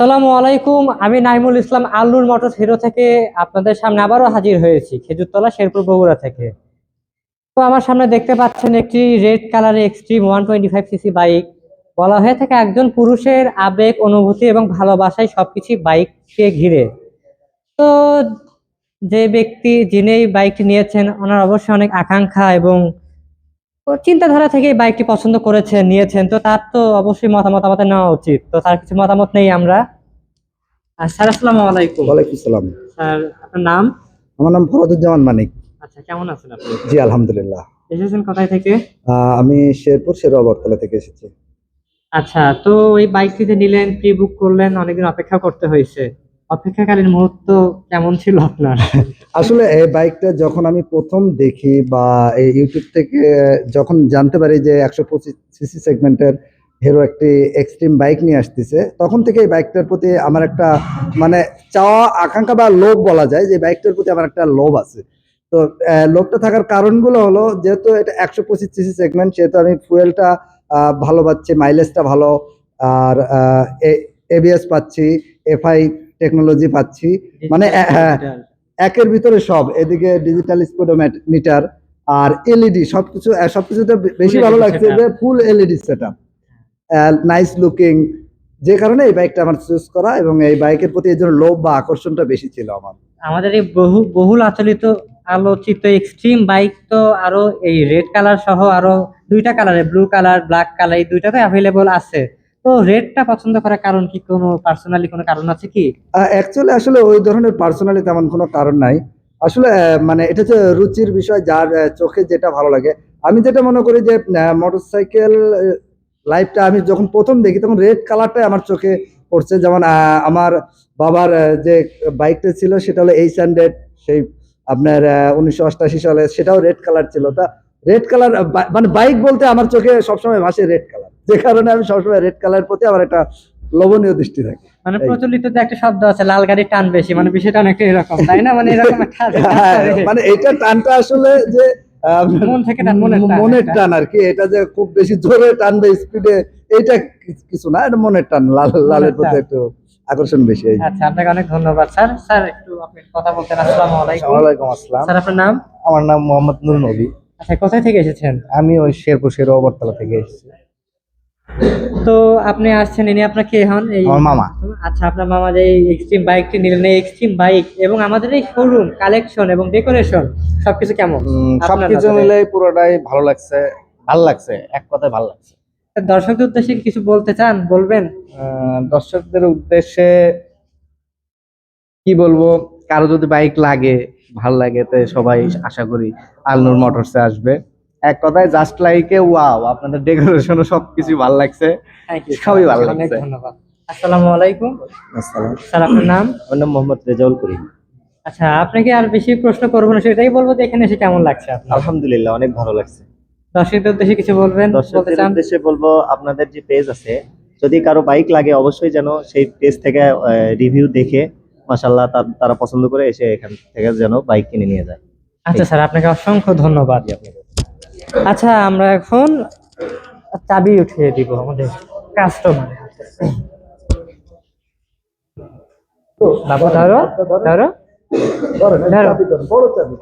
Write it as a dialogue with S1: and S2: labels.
S1: আসসালামু আলাইকুম, আমি নাইমুল ইসলাম আল্লুর মোটরস হিরো থেকে আপনাদের সামনে আবারও হাজির হয়েছি খেজুরতলা শেরপুর বগুড়া থেকে। তো আমার সামনে দেখতে পাচ্ছেন একটি রেড কালারের Xtreme one twenty five CC bike. বলা হয়ে থাকে একজন পুরুষের আবেগ, অনুভূতি এবং ভালোবাসায় সবকিছু বাইককে ঘিরে। তো যে ব্যক্তি যিনি এই বাইকটি নিয়েছেন, ওনার অবশ্যই অনেক আকাঙ্ক্ষা এবং চিন্তাধারা থেকে বাইকটি পছন্দ করেছেন নিয়েছেন তো তার তো অবশ্যই মতামত আমাদের নেওয়া উচিত। তো তার কিছু মতামত নেই আমরা। আর স্যার আসসালামু আলাইকুম।
S2: ওয়ালাইকুম সালাম।
S1: স্যার আপনার নাম?
S2: আমার নাম ফরদুজ্জামান মানিক।
S1: আচ্ছা কেমন আছেন আপনি?
S2: জি আলহামদুলিল্লাহ।
S1: এসেছেন কোথায় থেকে?
S2: আমি শেরপুর শেরুয়া বটতলা থেকে এসেছি।
S1: আচ্ছা তো এই বাইকটিতে নিলেন প্রি বুক করলেন অনেকদিন অপেক্ষা করতে হয়েছে। অপেক্ষাকালীন মুহূর্ত কেমন ছিল আপনার?
S2: আসলে এই বাইকটা যখন আমি প্রথম দেখি বা এই ইউটিউব থেকে, যখন জানতে পারি যে একশো পঁচিশ সিসি সেগমেন্টের হিরো একটি এক্সট্রিম বাইক নিয়ে আসতেছে, তখন থেকে এই বাইকটার প্রতি আমার একটা মানে চাওয়া, আকাঙ্ক্ষা বা লোভ বলা যায় যে বাইকটার প্রতি আমার একটা লোভ আছে। তো লোভটা থাকার কারণগুলো হলো, যেহেতু এটা একশো পঁচিশ সিসি সেগমেন্ট, সেহেতু আমি ফুয়েলটা ভালো পাচ্ছি মাইলেজটা ভালো, আর এবিএস পাচ্ছি, এফআই টেকনোলজি পাচ্ছি। মানে, হ্যাঁ, একের ভিতরে সব এদিকে ডিজিটাল স্পিডোমিটার আর এলইডি সবকিছু আহ, সবকিছুতে বেশি ভালো লাগছে যে full LED set nice looking যে কারণে এই বাইকটা আমার চুজ করা এবং এই বাইকের প্রতি এই জন্য লোভ বা আকর্ষণটা বেশি ছিল আমার।
S1: আমাদের এই বহু বহুল আচলিত আলোচিত এক্সট্রিম বাইক তো আরও এই রেড কালার সহ আরও দুইটা কালারে ব্লু কালার ব্ল্যাক কালার এই দুইটাতে অ্যাভেলেবল আছে। তো রেডটা পছন্দ করার কারণ কি? কোনো পার্সোনালি কোনো কারণ আছে কি?
S2: অ্যাকচুয়ালি আসলে ওই ধরনের পার্সোনালি তেমন কোনো কারণ নাই। আসলে মানে এটা হচ্ছে রুচির বিষয়, যার চোখে যেটা ভালো লাগে। আমি যেটা মনে করি যে মোটরসাইকেল লাইফটা আমি যখন প্রথম দেখি, তখন রেড কালারটাই আমার চোখে পড়ছে। যেমন আমার বাবার যে বাইকটা ছিল, সেটা হলো এইচ হান্ড্রেড সেই আপনার উনিশশো সালে, সেটাও রেড কালার ছিল। তা রেড কালার মানে বাইক বলতে আমার চোখে সবসময় ভাসে রেড কালার যে কারণে আমি সবসময় রেড কালার প্রতি আমার একটা লোভনীয় দৃষ্টি থাকে।
S1: মানে প্রচলিত যে একটা শব্দ আছে লাল গাড়ির টান বেশি মানে বিষয়টা অনেকটা এরকম তাই না? মানে এরকম একটা
S2: হ্যাঁ, মানে এটা টানটা আসলে যে
S1: মন থেকে টান, মনের টান
S2: আর কি এটা যে খুব বেশি জোরে টানবে স্পিডে এটা কিছু না এটা মনের টান লাল লালের প্রতি একটু আকর্ষণ বেশি
S1: আচ্ছা আপনাকে অনেক ধন্যবাদ স্যার। স্যার একটু আপনি কথা বলতেন আসসালামু আলাইকুম।
S3: ওয়ালাইকুম আসসালাম।
S1: স্যার আপনার নাম?
S3: আমার নাম মোহাম্মদ নুর নবী।
S1: আচ্ছা কোথায় থেকে এসেছেন?
S3: আমি ওই শেরপুর শের অবরতলা থেকে এসেছি।
S1: তো আপনি আসছেন ইনি আপনার কে হন এই
S3: আমার মামা।
S1: আচ্ছা আপনার মামা যে এক্সট্রিম বাইকটি নিলেন এই এক্সট্রিম বাইক এবং আমাদের এই শোরুম কালেকশন এবং ডেকোরেশন সবকিছু কেমন?
S3: সবকিছু মিলে পুরোটাই ভালো লাগছে ভালো লাগছে এক কথায় ভালো লাগছে।
S1: দর্শকদের উদ্দেশ্যে কিছু বলতে চান বলবেন?
S3: আহ, দর্শকদের উদ্দেশ্যে কি বলব কারও যদি বাইক লাগে ভালো লাগে তো সবাই আশা করি আলনুর মোটরসে আসবে। এক কথায় জাস্ট লাইকে ওয়াও আপনাদের ডেকোরেশনও সবকিছু ভালো লাগছে। সবই ভালো লাগছে।
S1: ধন্যবাদ। আসসালামু আলাইকুম।
S3: আসসালাম
S1: স্যার আপনার নাম?
S3: আমার নাম মোহাম্মদ রেজাউল করিম।
S1: আচ্ছা আপনাকে আর বেশি প্রশ্ন করব না সেটাই বলব যে এখানে এসে কেমন লাগছে আপনার?
S3: আলহামদুলিল্লাহ অনেক ভালো লাগছে।
S1: দর্শকদের উদ্দেশ্যে কিছু বলবেন বলতে
S4: দর্শকদের উদ্দেশ্যে বলব আপনাদের যে পেজ আছে যদি কারও বাইক লাগে অবশ্যই যেন সেই পেজ থেকে রিভিউ দেখে মাসাল্লাহ তারা পছন্দ করে এসে এখান থেকে যেন বাইক কিনে নিয়ে যায়।
S1: আচ্ছা স্যার আপনাকে অসংখ্য ধন্যবাদ। আচ্ছা আমরা এখন চাবি উঠিয়ে দিব আমাদের কাস্টমার বাবা ধরো ধরো ধরো।
S2: বড় চাবি।